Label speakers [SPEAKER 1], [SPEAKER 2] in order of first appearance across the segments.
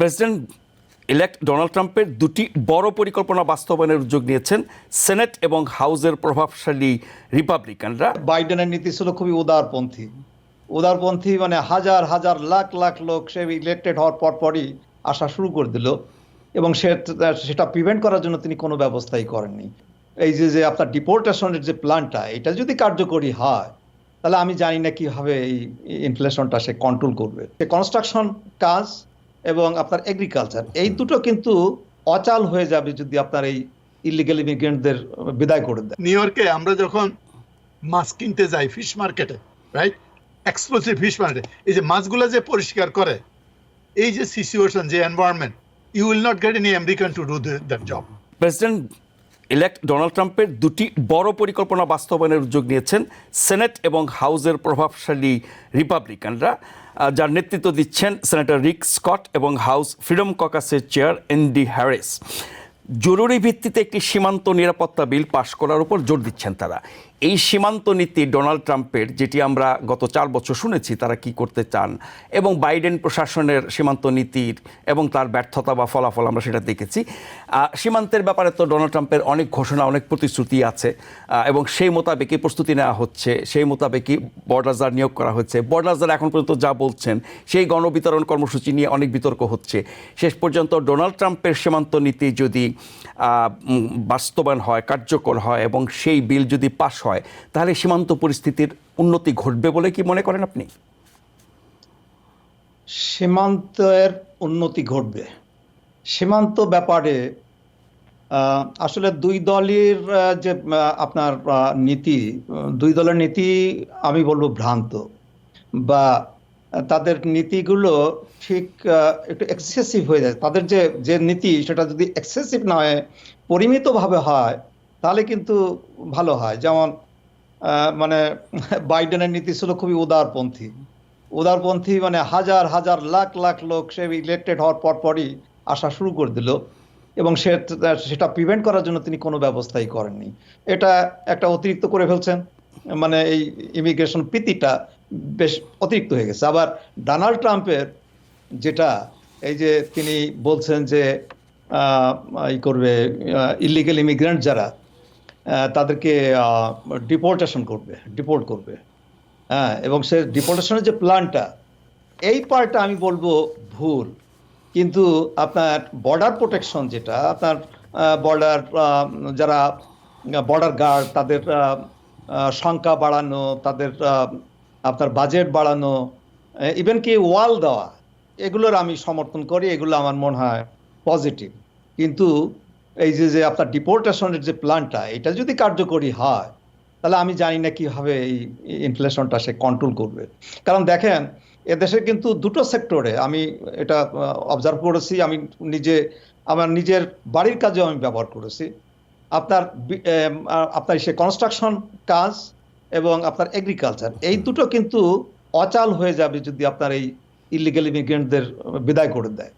[SPEAKER 1] President elect Donald ট্রাম্পের দুটি বড় পরিকল্পনা বাস্তবায়নের উদ্যোগ নিয়েছেন সেনেট এবং হাউসের প্রভাবশালী রিপাবলিকানরা।
[SPEAKER 2] বাইডেনের নীতি ছিল খুবই উদারপন্থী। উদারপন্থী মানে হাজার হাজার, লাখ লাখ লোক সে ইলেক্টেড হওয়ার পর পরই আসা শুরু করে দিল এবং সেটা প্রিভেন্ট করার জন্য তিনি কোনো ব্যবস্থাই করেননি। এই যে যে আপনার ডিপোর্টেশনের যে প্ল্যানটা এটা যদি কার্যকরী হয়, তাহলে আমি জানি না কীভাবে এই ইনফ্লেশনটা সে কন্ট্রোল করবে। কনস্ট্রাকশন কাজ এবং আপনার এগ্রিকালচার এই দুটো কিন্তু অচাল হয়ে যাবে যদি আপনার এই ইলিগেল ইমিগ্রেন্টদের বিদায় করে দেয়
[SPEAKER 3] নিউ ইয়র্কে আমরা যখন মাছ কিনতে যাই ফিশ মার্কেটে রাইট এক্সক্লুসিভ ফিশ মার্কেটে এই যে মাছগুলো যে পরিষ্কার করে এই যে সিচুয়েশন যে environment you will not get any American to do that job
[SPEAKER 1] president elect Donald ট্রাম্পের দুটি বড় পরিকল্পনা বাস্তবায়নের উদ্যোগ নিয়েছেন সেনেট এবং হাউজের প্রভাবশালী রিপাবলিকানরা যার নেতৃত্ব দিচ্ছেন সেনেটর রিক স্কট এবং হাউস ফ্রিডম ককাসের চেয়ার এনডি হ্যারিস জরুরি ভিত্তিতে একটি সীমান্ত নিরাপত্তা বিল পাশ করার উপর জোর দিচ্ছেন তারা। এই সীমান্ত নীতি ডোনাল্ড ট্রাম্পের, যেটি আমরা গত চার বছর শুনেছি তারা কি করতে চান, এবং বাইডেন প্রশাসনের সীমান্ত নীতির এবং তার ব্যর্থতা বা ফলাফল আমরা সেটা দেখেছি। সীমান্তের ব্যাপারে তো ডোনাল্ড ট্রাম্পের অনেক ঘোষণা, অনেক প্রতিশ্রুতি আছে এবং সেই মোতাবেকই প্রস্তুতি নেওয়া হচ্ছে, সেই মোতাবেকই বর্ডারজার নিয়োগ করা হচ্ছে বর্ডারজার এখন পর্যন্ত যা বলছেন, সেই গণবিতরণ কর্মসূচি নিয়ে অনেক বিতর্ক হচ্ছে। শেষ পর্যন্ত ডোনাল্ড ট্রাম্পের সীমান্ত নীতি যদি বাস্তবায়ন হয়, কার্যকর হয়, এবং সেই বিল যদি পাশ হয় তাহলে সীমান্ত পরিস্থিতির উন্নতি ঘটবে বলে কি মনে করেন আপনি?
[SPEAKER 2] সীমান্তের উন্নতি ঘটবে। সীমান্ত ব্যাপারে আসলে দুই দলের যে আপনার নীতি, দুই দলের নীতি আমি বলব ভ্রান্ত বা তাদের নীতিগুলো ঠিক একটু এক্সেসিভ হয়ে যায়। তাদের যে যে নীতি সেটা যদি এক্সেসিভ না হয় পরিমিতভাবে হয় তাহলে কিন্তু ভালো হয়। যেমন মানে বাইডেনের নীতি ছিল খুবই উদারপন্থী। উদারপন্থী মানে হাজার হাজার, লাখ লাখ লোক সে ইলেক্টেড হওয়ার পর পরই আসা শুরু করে দিল এবং সেটা প্রিভেন্ট করার জন্য তিনি কোনো ব্যবস্থাই করেননি। এটা একটা অতিরিক্ত করে ফেলছেন। মানে এই ইমিগ্রেশন প্রীতিটা বেশ অতিরিক্ত হয়ে গেছে। আবার ডোনাল্ড ট্রাম্পের যেটা, এই যে তিনি বলছেন যে ই করবে ইলিগেল ইমিগ্রেন্ট যারা তাদেরকে ডিপোর্টেশন করবে ডিপোর্ট করবে। হ্যাঁ এবং সে ডিপোর্টেশনের যে প্ল্যানটা এই পার্টটা আমি বলব ভুল। কিন্তু আপনার বর্ডার প্রোটেকশন যেটা, আপনার বর্ডার যারা বর্ডার গার্ড তাদের সংখ্যা বাড়ানো, তাদের আপনার বাজেট বাড়ানো ইভেন কি ওয়াল দেওয়া, এগুলোর আমি সমর্থন করি, এগুলো আমার মনে হয় পজিটিভ কিন্তু এই যে যে আপনার ডিপোর্টেশনের যে প্ল্যানটা এটা যদি কার্যকরী হয়, তাহলে আমি জানি না কীভাবে এই ইনফ্লেশনটা সে কন্ট্রোল করবে। কারণ দেখেন, এদেশে কিন্তু দুটো সেক্টরে আমি এটা অবজার্ভ করেছি, আমি নিজে, আমার নিজের বাড়ির কাজেও আমি ব্যবহার করেছি। আপনার আপনার সে কনস্ট্রাকশন কাজ এবং আপনার এগ্রিকালচার এই দুটো কিন্তু অচাল হয়ে যাবে যদি আপনার এই ইলিগেল ইমিগ্রেন্টদের বিদায় করে দেয়।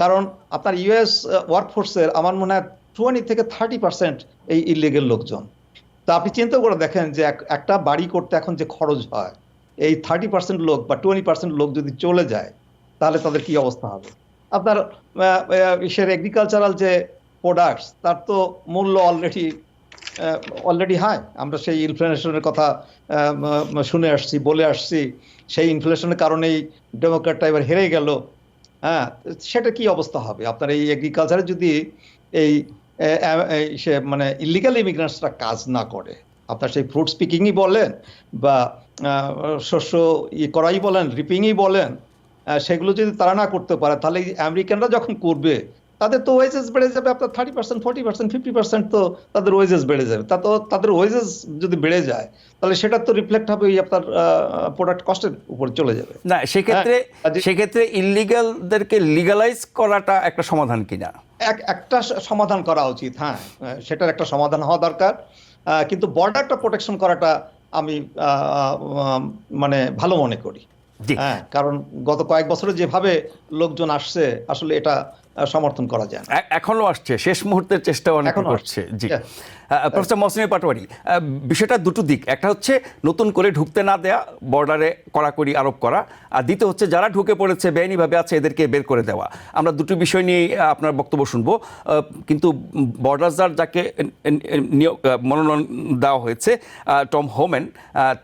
[SPEAKER 2] কারণ আপনার ইউএস ওয়ার্কফোর্সের আমার মনে হয় টোয়েন্টি থেকে থার্টি পার্সেন্ট এই ইলিগেল লোকজন। তো আপনি চিন্তা করে দেখেন যে এক- একটা বাড়ি করতে এখন যে খরচ হয় এই থার্টি পার্সেন্ট লোক বা টোয়েন্টি পার্সেন্ট লোক যদি চলে যায় তাহলে তাদের কি অবস্থা হবে? আপনার আহ, এগ্রিকালচারাল যে প্রোডাক্টস তার তো মূল্য অলরেডি অলরেডি হাই আমরা সেই ইনফ্লেশনের কথা শুনে আসছি বলে আসছি। সেই ইনফ্লেশনের কারণেই ডেমোক্রেটটা এবার হেরে গেল। হ্যাঁ সেটা কি অবস্থা হবে? আপনার এই এগ্রিকালচারে যদি এই সে মানে ইলিগাল ইমিগ্রেন্টসরা কাজ না করে, আপনার সেই ফ্রুট স্পিকিংই বলেন বা শস্য ই করাই বলেন রিপিংই বলেন সেগুলো যদি তারা না করতে পারে, তাহলে আমেরিকানরা যখন করবে তাদের তো ওয়েজেস বেড়ে যাবে আপনার thirty percent forty percent fifty percent তো তাদের ওয়েজেস বেড়ে যাবে। তা তো তাদের ওয়েজেস যদি বেড়ে যায় তাহলে সেটা তো রিফ্লেক্ট হবে ওই আপনার প্রোডাক্ট কস্টের উপর চলে যাবে।
[SPEAKER 1] না সেক্ষেত্রে
[SPEAKER 2] হ্যাঁ,
[SPEAKER 1] সেক্ষেত্রে ইলিগালদেরকে লিগালাইজ করাটা একটা সমাধান কিনা
[SPEAKER 2] এক একটা সমাধান করা উচিত হ্যাঁ। সেটার একটা সমাধান হওয়া দরকার। কিন্তু বর্ডারটা প্রোটেকশন করাটা আমি মানে ভালো মনে করি। হ্যাঁ কারণ গত কয়েক বছরে যেভাবে লোকজন আসছে আসলে এটা সমর্থন করা যায়
[SPEAKER 1] এখনও আসছে শেষ মুহূর্তের চেষ্টা অনেকে করছে। জি। প্রফেসর মৌসুমী পাটোয়ারি বিষয়টা দুটো দিক। একটা হচ্ছে নতুন করে ঢুকতে না দেয়া বর্ডারে কড়াকড়ি আরোপ করা। আর দ্বিতীয় হচ্ছে যারা ঢুকে পড়েছে বেআইনিভাবে আছে এদেরকে বের করে দেওয়া। আমরা দুটো বিষয় নিয়ে আপনার বক্তব্য শুনব। কিন্তু বর্ডারজার যাকে নিয়োগ মনোনয়ন দেওয়া হয়েছে টম হোমেন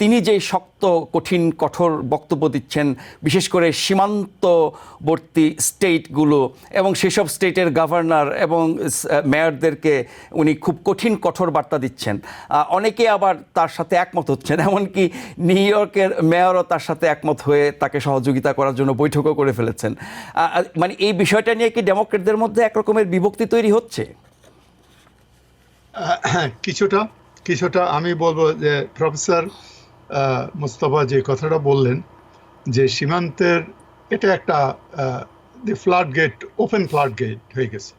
[SPEAKER 1] তিনি যে শক্ত কঠিন কঠোর বক্তব্য দিচ্ছেন বিশেষ করে সীমান্তবর্তী স্টেটগুলো এবং সেসব স্টেটের গভর্নর এবং মেয়রদেরকে উনি খুব কঠিন, কঠোর বার্তা দিচ্ছেন। অনেকে আবার তার সাথে একমত হচ্ছেন, এমনকি নিউ ইয়র্কের মেয়রও তার সাথে একমত হয়ে তাকে সহযোগিতা করার জন্য বৈঠকও করে ফেলেছেন। মানে এই বিষয়টা নিয়ে কি ডেমোক্রেটদের মধ্যে একরকমের বিভক্তি তৈরি হচ্ছে?
[SPEAKER 3] কিছুটা কিছুটা আমি বলব যে প্রফেসর মুস্তফা যে কথাটা বললেন, যে সীমান্তের, এটা একটা the flood gate open flood gate হয়ে গেছে।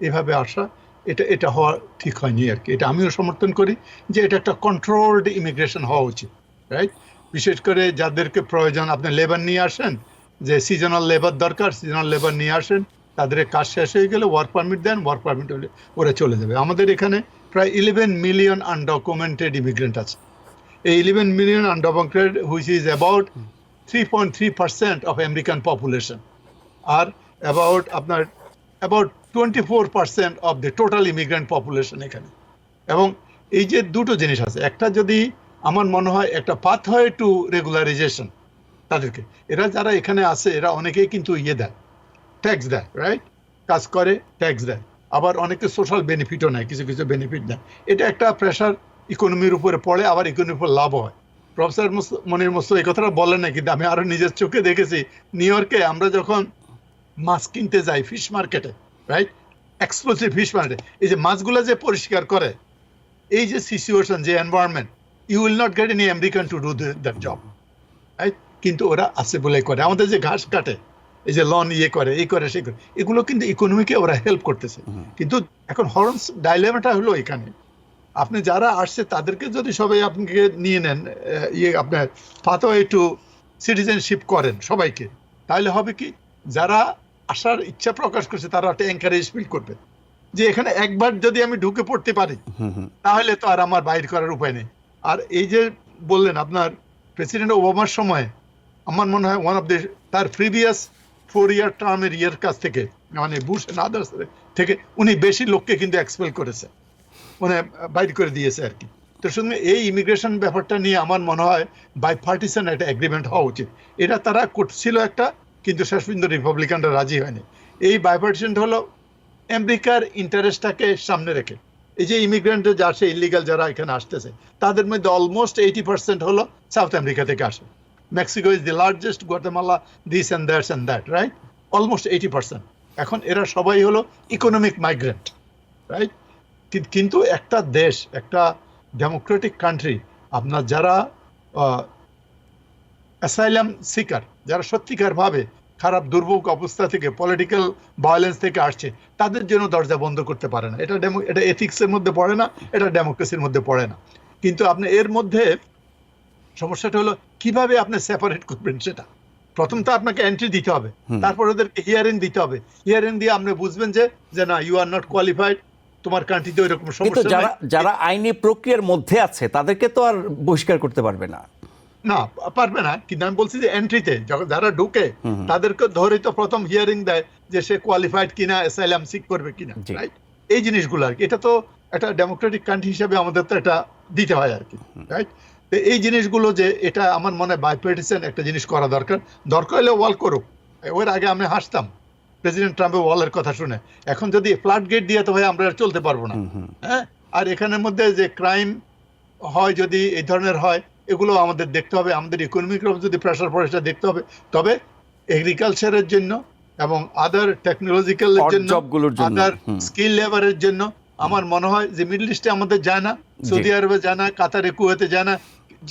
[SPEAKER 3] এভাবে আসা, এটা এটা হওয়া ঠিক হয়নি আর কি। এটা আমিও সমর্থন করি যে এটা একটা কন্ট্রোলড ইমিগ্রেশন হওয়া উচিত রাইট বিশেষ করে যাদেরকে প্রয়োজন, আপনি লেবার নিয়ে আসেন, যে সিজনাল লেবার দরকার সিজনাল লেবার নিয়ে আসেন, তাদের কাজ শেষ হয়ে গেলে ওয়ার্ক পারমিট দেন ওয়ার্ক পারমিট হলে ওরা চলে যাবে। আমাদের এখানে প্রায় ইলেভেন মিলিয়ন আনডকুমেন্টেড ইমিগ্রেন্ট আছে। এই eleven million undocumented which is about three point three percent of American population R about আপনার about twenty four percent of the total immigrant population এখানে। এবং এই যে দুটো জিনিস আছে, একটা যদি আমার মনে হয় একটা পাথ হয় টু রেগুলারাইজেশন তাদেরকে। এরা যারা এখানে আছে, এরা অনেকেই কিন্তু ইয়ে দেয় ট্যাক্স দেয় রাইট কাজ করে ট্যাক্স দেয়। আবার অনেকে সোশ্যাল বেনিফিটও নেয়, কিছু কিছু বেনিফিট দেয়। এটা একটা প্রেশার ইকোনমির উপরে পড়ে, আবার ইকোনমির উপর লাভ হয়। প্রফেসর মনির মস্ত এই কথাটা বলেন না কিন্তু আমি আরও নিজের চোখে দেখেছি। নিউ ইয়র্কে আমরা যখন মাছ কিনতে যায় ফিশ মার্কেটে রাইট এক্সক্লুসিভ ফিশ মার্কেটে এই যে মাছগুলো যে পরিষ্কার করে এই যে সিচুয়েশন যে environment you will not get any American to do that job right কিন্তু ওরা আছে বলে করে। আমাদের যে ঘাস কাটে এই যে লন ইয়ে করে এই করে সেই করে এগুলো কিন্তু ইকোনমিকে ওরা হেল্প করতেছে। কিন্তু এখন হরন্স ডাইলেমাটা হলো এখানে। আপনি যারা আসছে তাদেরকে যদি সবাই আপনাকে নিয়ে নেন ইয়ে আপনার পাথওয়ে টু সিটিজেনশিপ করেন সবাইকে তাহলে হবে কি? যারা আসার ইচ্ছা প্রকাশ করছে তারা একটা এনকারেজ ফিল করবে। যে এখানে একবার যদি আমি ঢুকে পড়তে পারি তাহলে তো আর আমার বাইর করার উপায় নেই। আর এই যে বললেন আপনার প্রেসিডেন্ট ওবামার সময় আমার মনে হয় ওয়ান অফ দ্য তার প্রিভিয়াস ফোর ইয়ার টার্মের ইয়ার কাছ থেকে মানে বুশ আদার্স থেকে উনি বেশি লোককে কিন্তু এক্সপেল করেছে। মানে বাইর করে দিয়েছে আর কি। তো শুধু এই ইমিগ্রেশন ব্যাপারটা নিয়ে আমার মনে হয় বাই পার্টিসান একটা এগ্রিমেন্ট হওয়া উচিত। এটা তারা করছিল একটা কিন্তু শেষ পর্যন্ত রিপাবলিকানরা রাজি হয়নি। এই বাইপার্টিশনটা হলো আমেরিকার ইন্টারেস্টটাকে সামনে রেখে। এই যে ইমিগ্রেন্ট যা আসে ইলিগাল যারা এখানে আসতেছে, তাদের মধ্যে অলমোস্ট এইটি পার্সেন্ট হলো সাউথ আমেরিকা থেকে আসে। Mexico is the largest Guatemala this and that's and that right almost eighty percent এখন এরা সবাই হলো ইকোনমিক মাইগ্রেন্ট রাইট কিন্তু একটা দেশ, একটা ডেমোক্রেটিক কান্ট্রি আপনার যারা অ্যাসাইলাম সিকার যারা সত্যিকার ভাবে খারাপ দুর্ভোগ অবস্থা থেকে পলিটিক্যাল ভায়োলেন্স থেকে আসছে তাদের জন্য দরজা বন্ধ করতে পারে না। এটা ডেমো এটা এথিক্সের মধ্যে পড়ে না এটা ডেমোক্রেসির মধ্যে পড়ে না। কিন্তু আপনি এর মধ্যে সমস্যাটা হলো কীভাবে আপনি সেপারেট করবেন সেটা? প্রথম তো আপনাকে এন্ট্রি দিতে হবে তারপর ওদেরকে হিয়ারিং দিতে হবে। হিয়ারিং দিয়ে আপনি বুঝবেন যে যে না ইউ আর নট কোয়ালিফাইড তোমার কান্ট্রিতে ওইরকম
[SPEAKER 1] কিন্তু
[SPEAKER 3] সমস্যা
[SPEAKER 1] যারা যারা আইনি প্রক্রিয়ার মধ্যে আছে তাদেরকে তো আর বহিষ্কার করতে পারবে না।
[SPEAKER 3] না পারবে না কিন্তু আমি বলছি যে এন্ট্রিতে যারা ঢুকে তাদেরকে ধরে তো প্রথম হিয়ারিং দেয় যে সে কোয়ালিফাইড কিনা অ্যাসাইলাম সিক করবে কিনা রাইট এই জিনিসগুলো আর কি। এটা তো একটা ডেমোক্রেটিক কান্ট্রি হিসেবে আমাদের তো এটা দিতে হয় আর কি রাইট তো এই জিনিসগুলো যে এটা আমার মনে হয় বাইপার্টিসান একটা জিনিস করা দরকার। দরকার হলে ওয়াল করুক। ওর আগে আমি হাসতাম প্রেসিডেন্ট ট্রাম্পের ওয়ালের কথা শুনে। এখন যদি ফ্লাট গেট দিয়ে তো ভাই আমরা চলতে পারব না। হ্যাঁ? আর এখানের মধ্যে যে ক্রাইম হয় যদি এই ধরনের হয় এগুলো আমাদের দেখতে হবে আমাদের ইকোনমিক যদি প্রেশার পড়ে সেটা দেখতে হবে। তবে এগ্রিকালচারের জন্য এবং আদার টেকনোলজিক্যালের
[SPEAKER 1] Odd
[SPEAKER 3] জন্য আদার স্কিল লেবারের জন্য আমার মনে হয় যে মিডল ইস্টে আমাদের যায় না সৌদি আরবে যায় না কাতারে কুয়েতে যায় না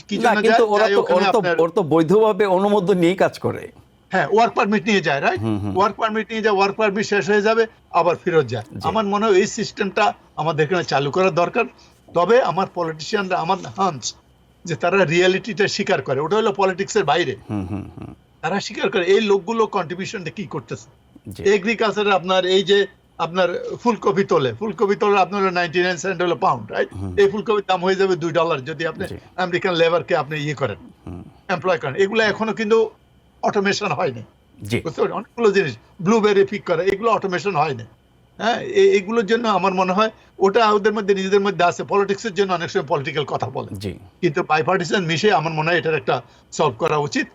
[SPEAKER 1] কিন্তু ওরা তো ওরা তো বৈধভাবে অনুমোদন নিয়েই কাজ করে।
[SPEAKER 3] হ্যাঁ ওয়ার্ক পারমিট নিয়ে যায় রাইট ওয়ার্ক পারমিট নিয়ে যায় ওয়ার্ক পারমিট শেষ হয়ে যাবে আবার ফেরত যায়। আমার মনে হয় এই সিস্টেমটা আমাদের এখানে চালু করা দরকার। তবে আমার পলিটিশিয়ানরা আমার হান্স যে তারা রিয়ালিটিটা স্বীকার করে। ওটা হলো পলিটিক্সের বাইরে। তারা স্বীকার করে এই লোকগুলো কন্ট্রিবিউশনটা কি করতেছে। এগ্রিকালচারে আপনার এই যে আপনার ফুলকপি তোলে ফুলকপি তোলে আপনার নাইনটি নাইন সেন্ট হলো পাউন্ড রাইট এই ফুলকপির দাম হয়ে যাবে দুই ডলার যদি আপনি। আমেরিকান লেবারকে আপনি ইয়ে করেন এমপ্লয় করেন। এগুলো এখনও কিন্তু অটোমেশন হয়নি। অনেকগুলো জিনিস ব্লুবেরি পিক করে এগুলো অটোমেশন হয়নি। হ্যাঁ এগুলোর জন্য আমার মনে হয় ওটা ওদের মধ্যে নিজেদের মধ্যে আছে। পলিটিক্সের জন্য অনেক সময় পলিটিক্যাল কথা বলে।
[SPEAKER 1] জি।
[SPEAKER 3] কিন্তু বাইপার্টিসান মিশে আমার মনে হয় এটার একটা সলভ করা উচিত।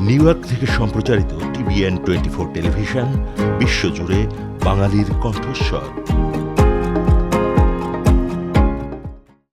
[SPEAKER 4] নিউ ইয়র্ক থেকে সম্প্রচারিত টিভিএন টোয়েন্টি ফোর টেলিভিশন বিশ্বজুড়ে বাঙালির কণ্ঠস্বর।